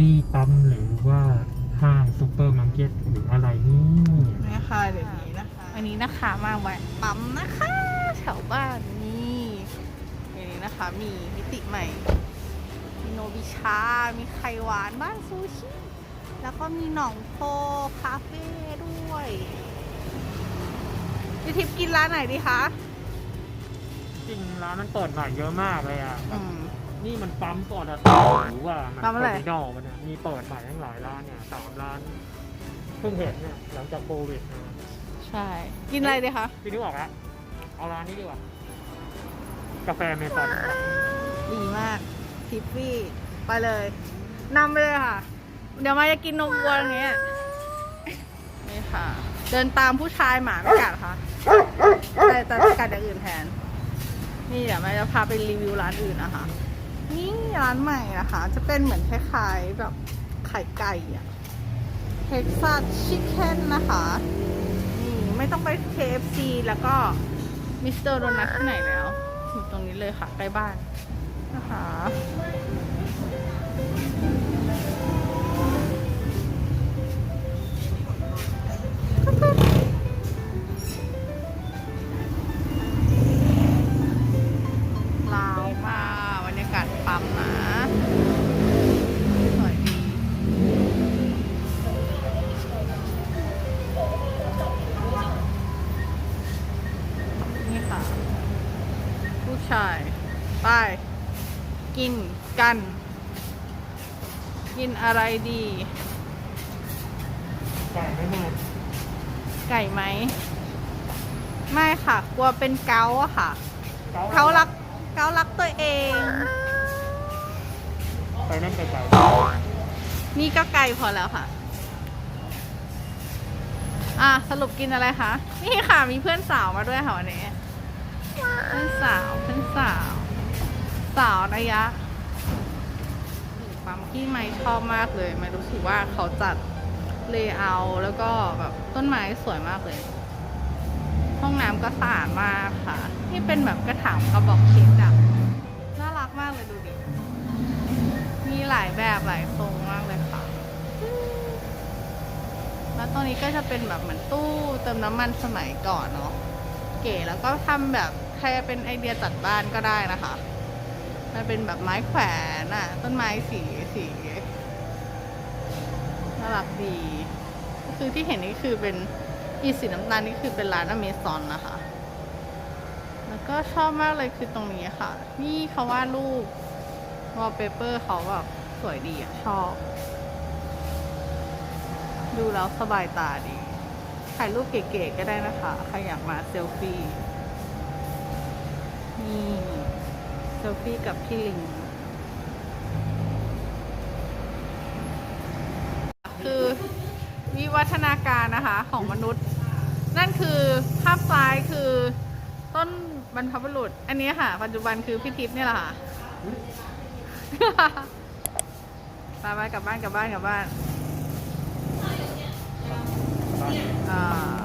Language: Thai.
นี่ปั๊มหรือว่าห้างซูเปอร์มาร์เก็ตหรืออะไรนี่นี่ค่ะเดี๋ยวนี้นะคะอันนี้นะคะมาแวะปั๊มนะคะแถวบ้านนี่เดี๋ยวนี้นะคะมีมิติใหม่มีโนบิชา มีไข่หวานบ้านซูชิ แล้วก็มีหนองโพคาเฟ่ด้วยพี่ทิพย์กินร้านไหนดีคะ จริงร้านมันเปิดใหม่เยอะมากเลยอะอืม นี่มันปั๊มปอตทหรือว่ามันปั๊มอะไร เทอร์มินอลมันเนี่ยมีเปิดใหม่ทั้งหลายร้านเนี่ยสามร้านเพิ่งเห็นเนี่ยหลังจากโควิดนะใช่ กินอะไรดีคะพี่นึกออกแล้วเอาร้านนี้ดีกว่ากาแฟเมซอนดีมากทิฟฟี่ ไปเลยนำไปเลยค่ะ เดี๋ยวมาจะกินนมวัวอย่างเงี้ยนี่ค่ะ เดินตามผู้ชายหมาไม่กัดค่ะแต่แต่กัดอย่างอื่นแทน นี่เดี๋ยวมาจะพาไปรีวิวร้านอื่นนะคะ นี่ร้านใหม่นะคะ จะเป็นเหมือนคล้ายๆแบบไข่ไก่อะเท็กซัสชิคเก้นนะคะนี่ไม่ต้องไป KFC แล้วก็มิสเตอร์โดนัทที่ไหนแล้วอยู่ตรงนี้เลยค่ะใกล้บ้านนะคะ รยากาศปั๊มนะสวยดีนี่ค่ะผู้ชายไปกินกัน กินอะไรดี ไก่ไม่หมดไก่ไหม ไม่ค่ะ กลัวเป็นเกาต์อะค่ะเขารัก เกาต์รักตัวเอง ไปนั่นไก่ไก่นี่ก็ไก่พอแล้วค่ะ อะสรุปกินอะไรคะ นี่ค่ะมีเพื่อนสาวมาด้วยค่ะวันนี้ เพื่อนสาว เพื่อนสาว สาวระยะปั๊มที่ไม่ชอบมากเลย ไม่รู้สึกว่าเขาจัดเลเยอร์แล้วก็แบบต้นไม้สวยมากเลย ห้องน้ำก็สะอาดมากค่ะ นี่เป็นแบบกระถางกระบอกเพชรอะน่ารักมากเลยดูดิ แบบหลายทรงมากเลยค่ะ แล้วตรงนี้ก็จะเป็นแบบเหมือนตู้เติมน้ำมันสมัยก่อนเนาะ เก๋แล้วก็ทำแบบใครเป็นไอเดียจัดบ้านก็ได้นะคะ มันเป็นแบบไม้แขวนอะต้นไม้สีสีน่ารักดี คือที่เห็นนี่คือเป็นอีสีน้ำตาลนี่คือเป็นร้านอเมซอนนะคะ แล้วก็ชอบมากเลยคือตรงนี้ค่ะ นี่เขาวาดรูปวอลเปเปอร์เขาแบบ สวยดีอะชอบ ดูแล้วสบายตาดี ถ่ายรูปเก๋ๆก็ได้นะคะ ใครอยากมาเซลฟี่ นี่เซลฟี่กับพี่ลิง คือวิวัฒนาการนะคะของมนุษย์ นั่นคือภาพซ้ายคือต้นบรรพบุรุษ อันนี้ค่ะ ปัจจุบันคือพี่ทิพย์เนี่ยแหละค่ะ ไปไปกลับบ้านกลับบ้านกลับบ้านอ่า